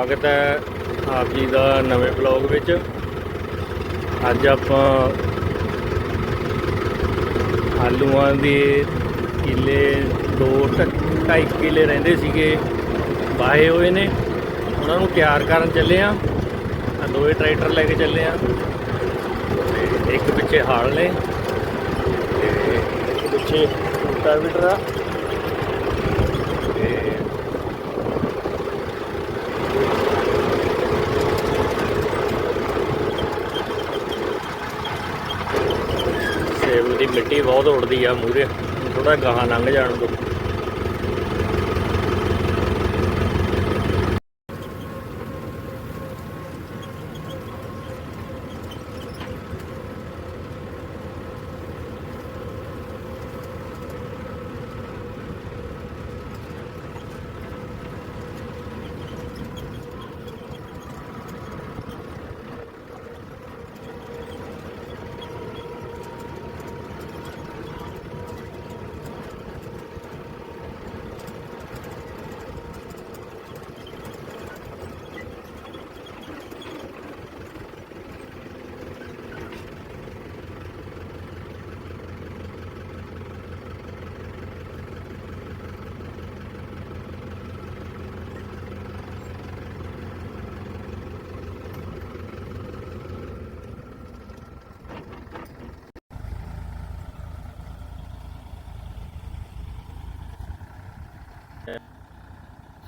ਸਵਾਗਤ ਹੈ ਆਪ ਜੀ ਦਾ ਨਵੇਂ ਬਲੌਗ ਵਿੱਚ। ਅੱਜ ਆਪਾਂ ਆਲੂਆਂ ਦੇ ਕਿੱਲੇ, ਦੋ ਢਾਈ ਕਿੱਲੇ ਰਹਿੰਦੇ ਸੀਗੇ, ਵਾਹੇ ਹੋਏ ਨੇ। ਉਹਨਾਂ ਨੂੰ ਤਿਆਰ ਕਰਨ ਚੱਲੇ ਆ। ਆਹ ਦੋਵੇਂ ਟਰੈਕਟਰ ਲੈ ਕੇ ਚੱਲੇ ਆ। ਤੇ ਇੱਕ ਪਿੱਛੇ ਹਾਲ ਨੇ। ਤੇ ਇੱਕ ਪਿੱਛੇ ਰੂਟਾਵੀਟਰ ਆ ਤੇ ਸੇਬ ਦੀ ਮਿੱਟੀ ਬਹੁਤ ਉੜਦੀ ਆ ਮੂਰੇ ਥੋੜਾ ਗਾਹਾਂ ਲੰਘ ਜਾਣ ਤੋਂ।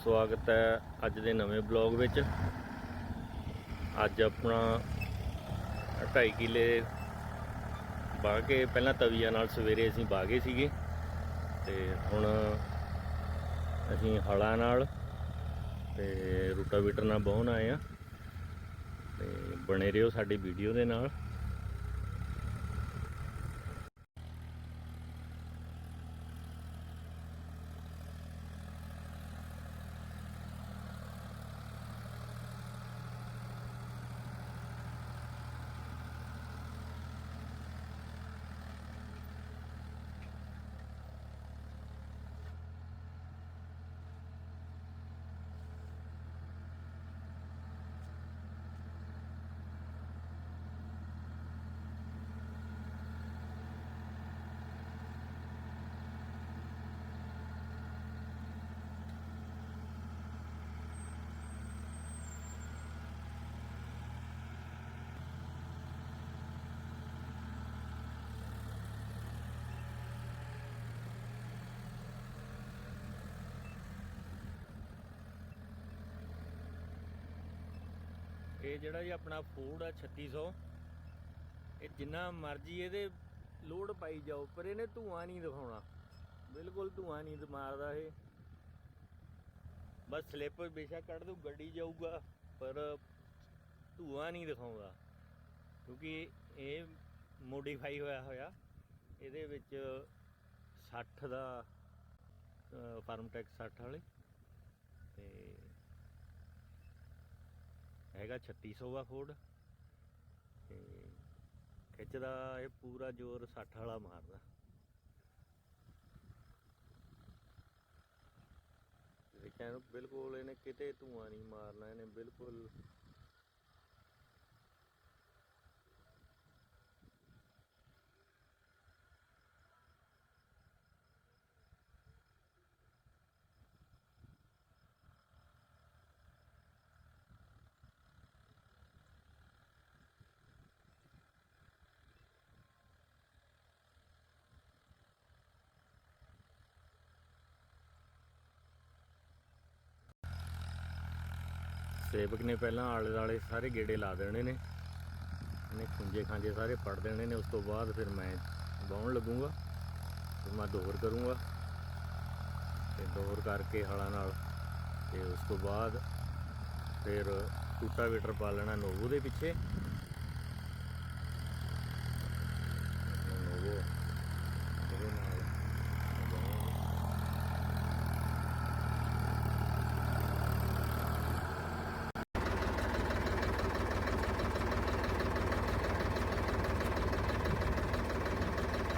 ਸਵਾਗਤ ਹੈ ਅੱਜ ਦੇ ਨਵੇਂ ਬਲੌਗ ਵਿੱਚ। ਅੱਜ ਆਪਣਾ 2.5 ਕਿੱਲੇ ਬਾਹ ਕੇ ਪਹਿਲਾਂ ਤਵੀਆਂ ਨਾਲ ਸਵੇਰੇ ਅਸੀਂ ਬਾਗੇ ਸੀਗੇ ਤੇ ਹੁਣ ਅਸੀਂ ਹਲਾਂ ਨਾਲ ਤੇ ਰੂਟਾਵੀਟਰ ਨਾਲ ਬਾਹਣ ਆਏ ਆ ਤੇ ਬਣੇ ਰਹੋ ਸਾਡੀ ਵੀਡੀਓ ਦੇ ਨਾਲ। ਇਹ ਜਿਹੜਾ ਜੀ ਆਪਣਾ ਫੂਡ ਆ 3600 ਇਹ ਜਿੰਨਾ ਮਰਜ਼ੀ ਇਹਦੇ ਲੋਡ ਪਾਈ ਜਾਓ, ਪਰ ਇਹਨੇ ਧੂਆਂ ਨਹੀਂ ਦਿਖਾਉਣਾ। ਬਿਲਕੁਲ ਧੂਆਂ ਨਹੀਂ ਮਾਰਦਾ ਇਹ। ਬਸ ਸਲਿੱਪ ਬੇਸ਼ੱਕ ਕੱਢ ਦੂ ਗੱਡੀ ਜਾਊਗਾ, ਪਰ ਧੂਆਂ ਨਹੀਂ ਦਿਖਾਉਂਦਾ। ਕਿਉਂਕਿ ਇਹ ਮੋਡੀਫਾਈ ਹੋਇਆ ਹੋਇਆ, ਇਹਦੇ ਵਿੱਚ 60 ਦਾ ਫਾਰਮਟੈਕ 60 ਵਾਲੇ। ਤੇ ਹੈਗਾ 3600 ਆ ਫੋਰਡ ਤੇ ਖਿੱਚਦਾ ਇਹ ਪੂਰਾ ਜ਼ੋਰ 60 ਵਾਲਾ ਮਾਰਦਾ। ਦੇਖਿਆ ਇਹਨੂੰ ਬਿਲਕੁਲ ਇਹਨੇ ਕਿਤੇ ਧੂਆਂ ਨਹੀਂ ਮਾਰਨਾ, ਇਹਨੇ ਬਿਲਕੁਲ ਸੇਵਕ ਨੇ ਪਹਿਲਾਂ ਆਲੇ ਦਾਲੇ ਸਾਰੇ ਗੇੜੇ ਲਾ ਦੇਣੇ ਨੇ। ਇਹਨੇ ਖੁੰਝੇ ਖਾਂਜੇ ਸਾਰੇ ਪੜ ਦੇਣੇ ਨੇ। ਉਸ ਤੋਂ ਬਾਅਦ ਫਿਰ ਮੈਂ ਬਾਉਣ ਲੱਗੂੰਗਾ। ਫਿਰ ਮੈਂ ਦੋਹਰ ਕਰੂੰਗਾ। ਤੇ ਦੋਹਰ ਕਰਕੇ ਹਲਾਂ ਨਾਲ ਤੇ ਉਸ ਤੋਂ ਬਾਅਦ ਫਿਰ ਟੂਟਾ ਟੂਟਾਵੇਟਰ ਪਾ ਲੈਣਾ ਨੋਵੂ ਦੇ ਪਿੱਛੇ ਨੋਵੋ ਇਹਦੇ ਨਾਲ ਬਾਹਵਾਂਗੇ।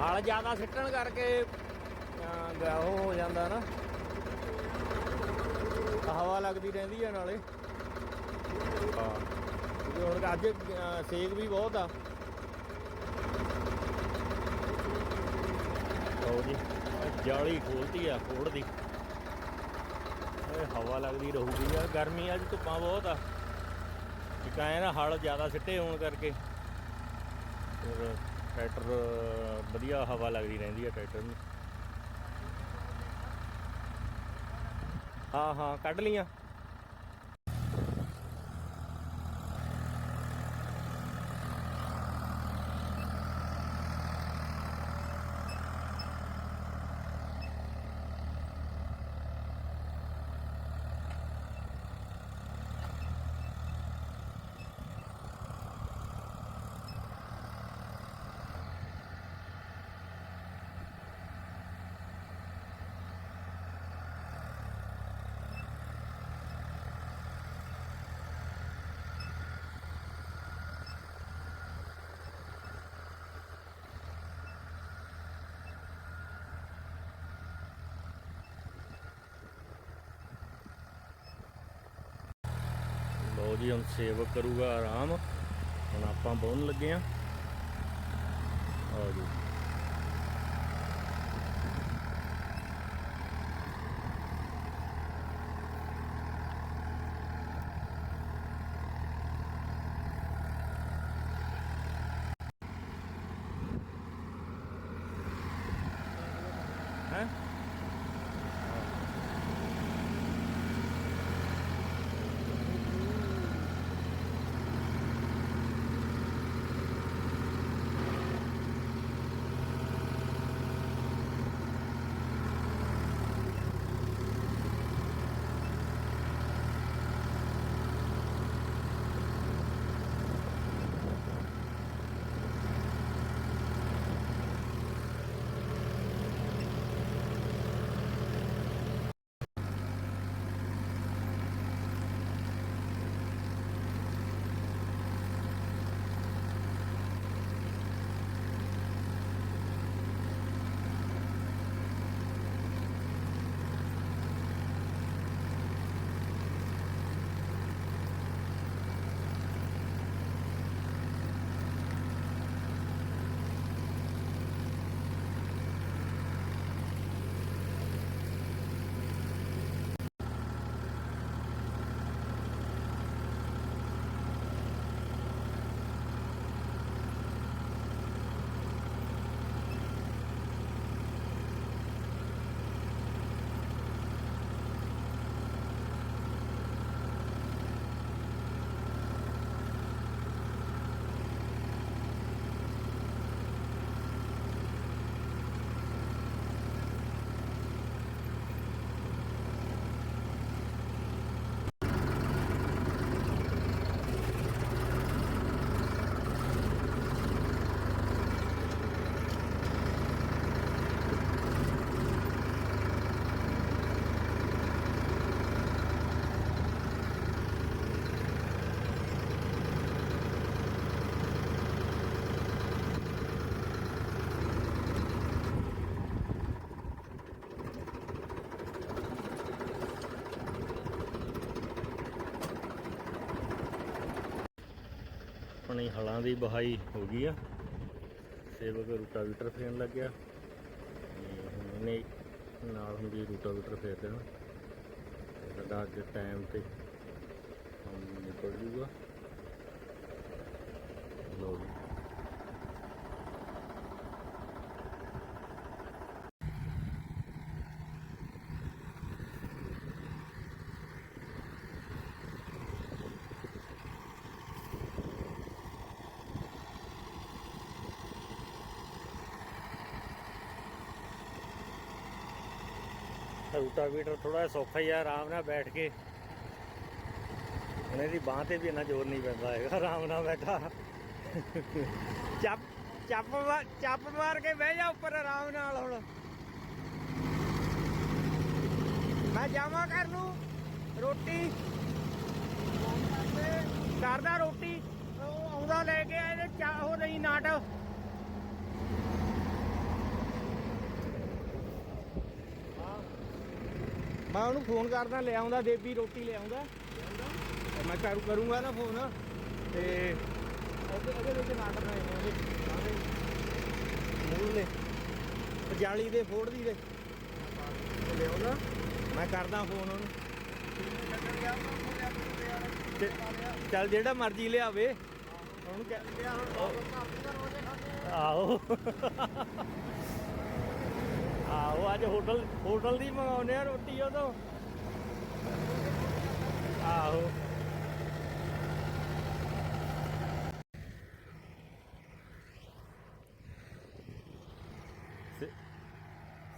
ਹਲ ਜ਼ਿਆਦਾ ਸਿੱਟਣ ਕਰਕੇ ਅਹ, ਉਹ ਹੋ ਜਾਂਦਾ ਨਾ। ਹਵਾ ਲੱਗਦੀ ਰਹਿੰਦੀ ਆ ਨਾਲੇ। ਹਾਂ ਹੁਣ ਅੱਜ ਸੇਕ ਵੀ ਬਹੁਤ ਆ। ਲਓ ਜੀ ਆਹ ਜਾਲੀ ਖੋਲਤੀ ਆ ਖੋੜ ਦੀ। ਇਹ ਹਵਾ ਲੱਗਦੀ ਰਹੂਗੀ ਆ ਗਰਮੀ ਅੱਜ ਧੁੱਪਾਂ ਬਹੁਤ ਆ। ਇੱਕ ਨਾ ਹਲ ਜ਼ਿਆਦਾ ਸਿੱਟੇ ਹੋਣ ਕਰਕੇ। ਫਿਰ ਟਰੈਕਟਰ ਵਧੀਆ ਹਵਾ ਲੱਗਦੀ ਰਹਿੰਦੀ ਹੈ ਟਰੈਕਟਰ ਨੂੰ ਹਾਂ ਹਾਂ ਕੱਢ ਲੀਆਂ ਲਓ ਜੀ ਹੁਣ ਸੇਵਕ ਕਰੂਗਾ ਆਰਾਮ। ਹੁਣ ਆਪਾਂ ਬਹੁਣ ਲੱਗੇ ਆ। ਆਓ ਜੀ। ਹਲਾਂ ਦੀ ਬਹਾਈ ਹੋ ਗਈ ਆ। ਸੇਵਕ ਰੂਟਾਵੀਟਰ ਫੇਰਨ ਲੱਗਿਆ। ਤੇ ਹੁਣ ਇਹਨੇ ਨਾਲ ਹੁੰਦੀ ਰੂਟਾਵੀਟਰ ਫੇਰ ਦੇਣਾ। ਤੇ ਸਾਡਾ ਅੱਜ ਟਾਈਮ ਤੇ ਕੰਮ ਨਿਕਲ ਜੂਗਾ। ਲੋ ਰੂਟਾਵੀਟਰ ਥੋੜਾ ਸੌਖਾ ਹੀ ਆ, ਆਰਾਮ ਨਾਲ ਬੈਠ ਕੇ। ਹੁਣ ਇਹਦੀ ਬਾਹ ਤੇ ਵੀ ਇੰਨਾ ਜ਼ੋਰ ਨਹੀਂ ਪੈਂਦਾ ਹੈਗਾ, ਆਰਾਮ ਨਾਲ ਬੈਠਾ। ਚੱਪ ਚੱਪ ਚੱਪ ਮਾਰ ਕੇ ਬਹਿ ਜਾ ਉੱਪਰ ਆਰਾਮ ਨਾਲ ਹੁਣ। ਮੈਂ ਜਾਵਾਂ ਕਰ ਨੂੰ, ਰੋਟੀ। ਕਰਦਾ ਰੋਟੀ, ਉਹ ਆਉਂਦਾ ਲੈ ਕੇ ਆ ਇਹਦੇ ਚਾਹ ਉਹ ਨਹੀਂ, ਨਾਟ। ਮੈਂ ਉਹਨੂੰ ਫੋਨ ਕਰਦਾ ਲੈ ਆਉਂਦਾ ਦੇਬੀ ਰੋਟੀ ਲੈ ਆਉਂਦਾ। ਮੈਂ ਕਰੂ ਕਰੂੰਗਾ ਨਾ ਫੋਨ। ਤੇ ਇਹਦੇ ਇਹਦੇ ਵਿੱਚ ਨਾਟ ਰਹੇ ਨੇ ਉਹਦੇ ਮੂਲੇ ਪਜਾਲੀ ਦੇ ਫੋੜ ਦੀ ਦੇ ਲਿਆਉਣਾ ਮੈਂ ਕਰਦਾ ਫੋਨ ਉਹਨੂੰ। ਤੇ ਚੱਲ ਜਿਹੜਾ ਮਰਜ਼ੀ ਲਿਆਵੇ। ਉਹਨੂੰ ਕਹਿ ਆਹੋ। ਆਹੋ, ਅੱਜ ਹੋਟਲ ਹੋਟਲ ਦੀ ਮੰਗਾਉਨੇ ਆ ਰੋਟੀ ਉਹ ਆਹੋ।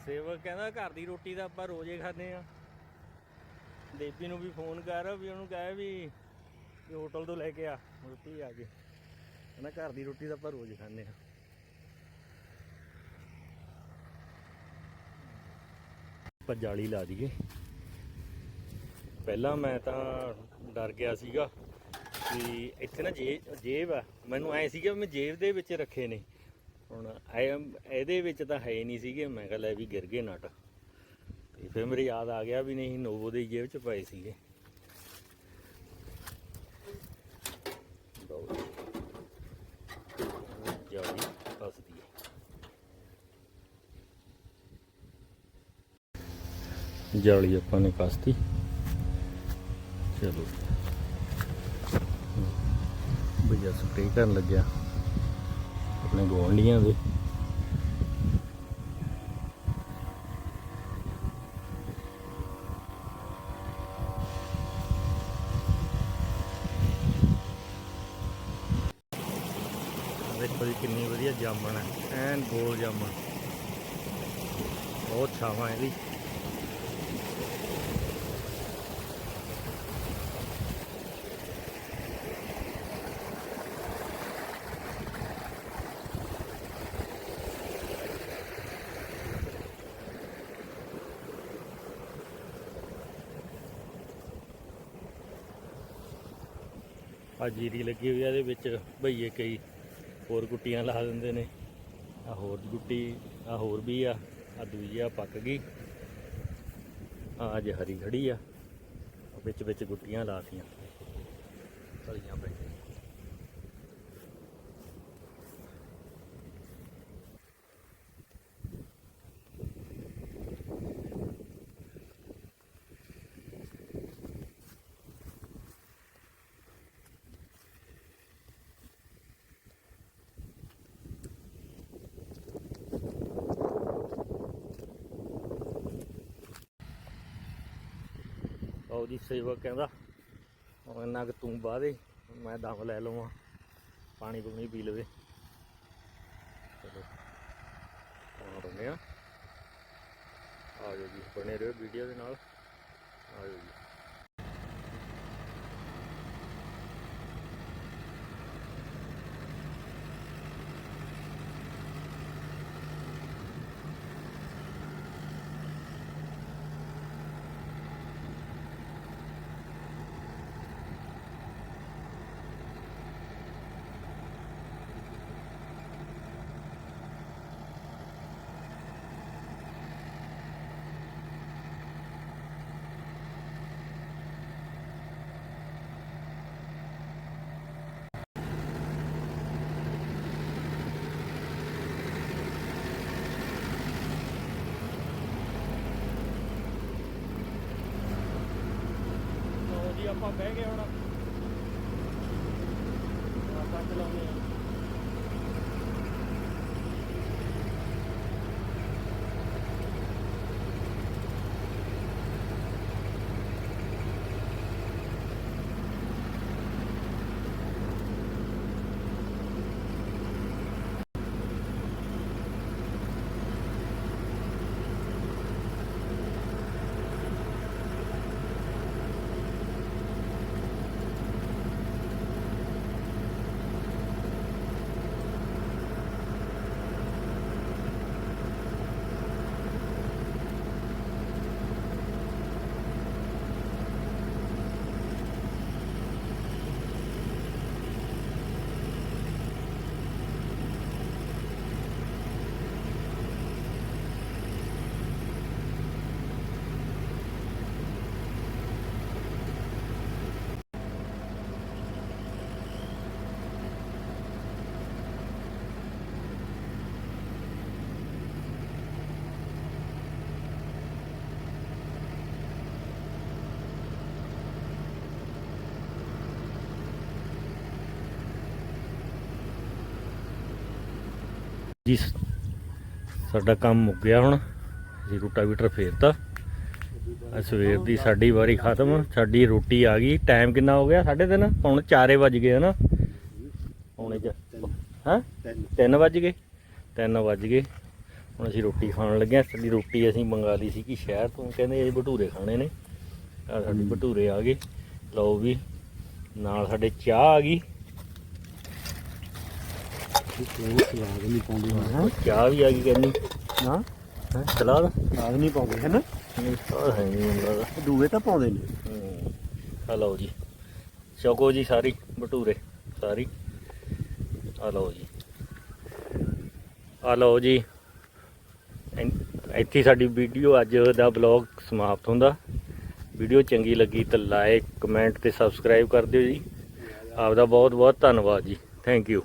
ਸੇਵਕ ਕਹਿੰਦਾ ਘਰ ਦੀ ਰੋਟੀ ਤਾਂ ਆਪਾਂ ਰੋਜ਼ੇ ਖਾਂਦੇ ਆ। ਦੇਵੀ ਨੂੰ ਵੀ ਫੋਨ ਕਰ, ਵੀ ਉਹਨੂੰ ਕਹੇ ਵੀ ਹੋਟਲ ਤੋਂ ਲੈ ਕੇ ਆ, ਰੋਟੀ ਆ ਕੇ। ਕਹਿੰਦਾ ਘਰ ਦੀ ਰੋਟੀ ਤਾਂ ਆਪਾਂ ਰੋਜ਼ ਖਾਂਦੇ ਆ। ਆਪਾਂ ਜਾਲੀ ਲਾ ਦਈਏ। ਪਹਿਲਾਂ ਮੈਂ ਤਾਂ ਡਰ ਗਿਆ ਸੀਗਾ ਕਿ ਇੱਥੇ ਨਾ ਜੇ- ਜੇਬ ਆ। ਮੈਨੂੰ ਐ ਸੀਗਾ ਮੈਂ ਜੇਬ ਦੇ ਵਿੱਚ ਰੱਖੇ ਨੇ। ਹੁਣ ਇਹਦੇ ਵਿੱਚ ਤਾਂ ਹੈ ਹੀ ਨਹੀਂ ਸੀਗੇ। ਮੈਂ ਕਿਹਾ ਲੈ ਵੀ ਗਿਰ ਗਏ ਨਟ। ਤੇ ਫਿਰ ਮੇਰੇ ਯਾਦ ਆ ਗਿਆ ਵੀ ਨਹੀਂ, ਨੋਵੋ ਦੇ ਜੇਬ ਚ ਪਏ ਸੀਗੇ ਲਓ ਜੀ। ਜਾਲੀ ਫਸਦੀ ਹੈ ਜਾਲੀ ਆਪਾਂ ਨੇ ਕਸਤੀ। ਚਲੋ। ਭਈਆ ਸਪਰੇਅ ਕਰਨ ਲੱਗਿਆ। ਆਪਣੇ ਗਵਾਂਢੀਆਂ ਦੇ। ਦੇਖੋ ਜੀ, ਕਿੰਨੀ ਵਧੀਆ ਜਾਮਣ ਹੈ। ਐਨ ਗੋਲ ਜਾਮਣ। ਬਹੁਤ ਛਾਵਾਂ ਇਹਦੀ। ਆ ਜੀਰੀ ਲੱਗੀ ਹੋਈ ਆ, ਇਹਦੇ ਵਿੱਚ ਭਈਏ ਕਈ ਹੋਰ ਗੁੱਟੀਆਂ ਲਾ ਦਿੰਦੇ ਨੇ। ਆ ਹੋਰ ਗੁੱਟੀ, ਆ ਹੋਰ ਵੀ ਆ ਆ ਦੂਜੀ ਆ ਪੱਕ ਗਈ। ਆ ਅੱਜ ਹਰੀ ਖੜੀ ਆ, ਵਿੱਚ ਵਿੱਚ ਗੁੱਟੀਆਂ ਲਾਤੀਆਂ ਤਲੀਆਂ ਪਈਆਂ ਆਓ ਜੀ, ਸੇਵਕ ਕਹਿੰਦਾ। ਉਹ ਇੰਨਾ ਕਿ ਤੂੰ ਬਾਹ ਦੇ, ਮੈਂ ਦਮ ਲੈ ਲਵਾਂ, ਪਾਣੀ ਪੂਣੀ ਪੀ ਲਵੇ। ਚਲੋ ਆਉਣਾ ਬੰਦੇ ਆ। ਆ ਜੀ, ਬਣੇ ਰਹੋ ਵੀਡੀਓ ਦੇ ਨਾਲ। ਆ ਜਾਓ ਜੀ ਲਓ ਜੀ ਆਪਾਂ ਬਹਿ ਗਏ ਹੁਣ। ਜੀ ਸ- ਸਾਡਾ ਕੰਮ ਮੁੱਕ ਗਿਆ ਹੁਣ। ਅਸੀਂ ਰੋਟਾਵੀਟਰ ਫੇਰਤਾ। ਸਵੇਰ ਦੀ ਸਾਡੀ ਵਾਰੀ ਖਤਮ। ਸਾਡੀ ਰੋਟੀ ਆ ਗਈ। ਟਾਈਮ ਕਿੰਨਾ ਹੋ ਗਿਆ? 3:30 ਹੁਣ 4 ਵਜ ਗਏ ਹਨਾ? ਪੌਣੇ ਚ ਹਾਂ? 3 ਵਜ ਗਏ। 3 ਵਜ ਗਏ। ਹੁਣ ਅਸੀਂ ਰੋਟੀ ਖਾਣ ਲੱਗੇ ਹਾਂ। ਸਾਡੀ ਰੋਟੀ ਅਸੀਂ ਮੰਗਾ ਲਈ ਸੀ ਕਿ ਸ਼ਹਿਰ ਤੋਂ। ਕਹਿੰਦੇ ਇਹ ਭਟੂਰੇ ਖਾਣੇ ਨੇ। ਆ ਸਾਡੇ ਭਟੂਰੇ ਆ ਗਏ। ਲਓ ਵੀ, ਨਾਲ ਸਾਡੇ ਚਾਹ ਆ ਗਈ। ਉਹ ਸਵਾਦ ਨਹੀਂ ਪਾਉਂਦੇ ਹਾਂ ਚਾਹ ਵੀ ਆ ਗਈ ਕਹਿੰਦੀ। ਹਾਂ ਹੈਂ, ਸਲਾਦ? ਸਵਾਦ ਨਹੀਂ ਪਾਉਂਦੇ ਹੈ ਨਾ ਨਹੀਂ ਸਲਾਦ ਹੈ ਨਹੀਂ ਮੈਨੂੰ ਲੱਗਦਾ ਦੂਏ ਤਾਂ ਪਾਉਂਦੇ ਨੇ ਹਮ, ਆ ਲਓ ਜੀ। ਚੌਕੋ ਜੀ ਸਾਰੀ ਭਟੂਰੇ ਸਾਰੀ। ਆ ਲਓ ਜੀ। ਆ ਲਓ ਜੀ। ਇਨ- ਇੱਥੇ ਸਾਡੀ ਵੀਡੀਓ ਅੱਜ ਦਾ ਬਲੌਗ ਸਮਾਪਤ ਹੁੰਦਾ। ਵੀਡੀਓ ਚੰਗੀ ਲੱਗੀ ਤਾਂ ਲਾਈਕ ਕਮੈਂਟ ਤੇ ਸਬਸਕ੍ਰਾਈਬ ਕਰ ਦਿਓ ਜੀ। ਆਪ ਦਾ ਬਹੁਤ ਬਹੁਤ ਧੰਨਵਾਦ ਜੀ। Thank you.